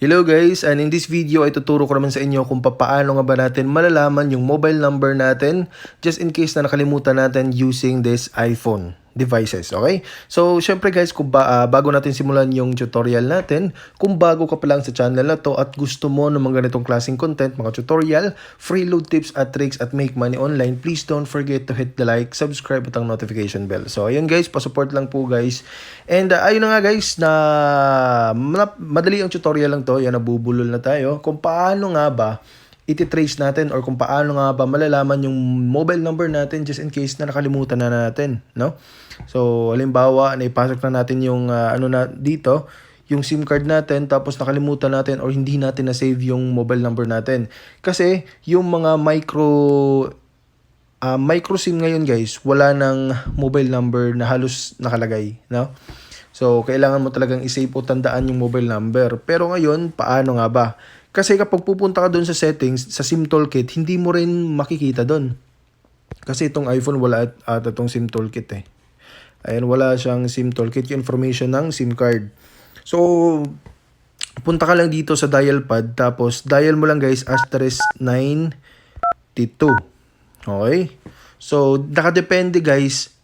Hello guys, and in this video ay tuturo ko naman sa inyo kung paano nga ba natin malalaman yung mobile number natin just in case na nakalimutan natin using this iPhone devices, okay? So, syempre guys, kung ba, ah, bago natin simulan yung tutorial natin, kung bago ka pa lang sa channel na to at gusto mo ng mga ganitong klaseng content, mga tutorial, free load tips at tricks at make money online, please don't forget to hit the like, subscribe at ang notification bell. So, ayun guys, pa-support lang po guys. And uh, ayun na nga guys, na madali ang tutorial lang to, yan nabubulol na tayo, kung paano nga ba iti-trace natin or kung paano nga ba malalaman yung mobile number natin just in case na nakalimutan na natin, no? So, halimbawa, naipasok na natin yung uh, ano na dito, yung SIM card natin tapos nakalimutan natin or hindi natin na-save yung mobile number natin. Kasi yung mga micro uh, micro SIM ngayon guys, wala nang mobile number na halos nakalagay, no? So, kailangan mo talagang isave o tandaan yung mobile number. Pero ngayon, paano nga ba? Kasi kapag pupunta ka doon sa settings, sa SIM toolkit, hindi mo rin makikita doon. Kasi itong iPhone wala at, at itong SIM toolkit eh. Ayan, wala siyang SIM toolkit, yung information ng SIM card. So, punta ka lang dito sa dial pad, tapos dial mo lang guys, asterisk 92. Okay? So, nakadepende guys,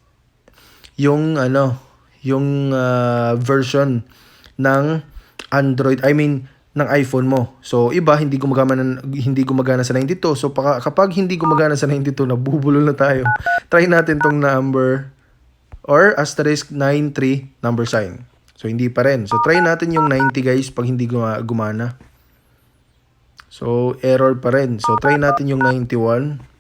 yung ano, yung uh, version ng Android, I mean, ng iPhone mo. So, iba, hindi gumagana, hindi gumagana sa 92. So, paka, kapag hindi gumagana sa 92, nabubulol na tayo. Try natin tong number or asterisk 93 number sign. So, hindi pa rin. So, try natin yung 90 guys pag hindi guma gumana. So, error pa rin. So, try natin yung 91.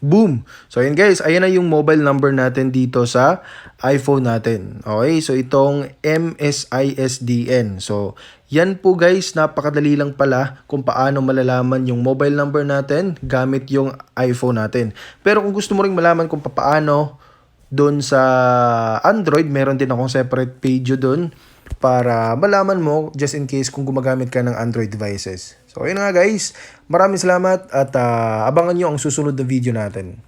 Boom! So, ayan guys, ayan na yung mobile number natin dito sa iPhone natin. Okay, so itong MSISDN. So, yan po guys, napakadali lang pala kung paano malalaman yung mobile number natin gamit yung iPhone natin. Pero kung gusto mo ring malaman kung paano doon sa Android, meron din akong separate page doon para malaman mo just in case kung gumagamit ka ng Android devices. So, ayun nga guys. Maraming salamat at uh, abangan nyo ang susunod na video natin.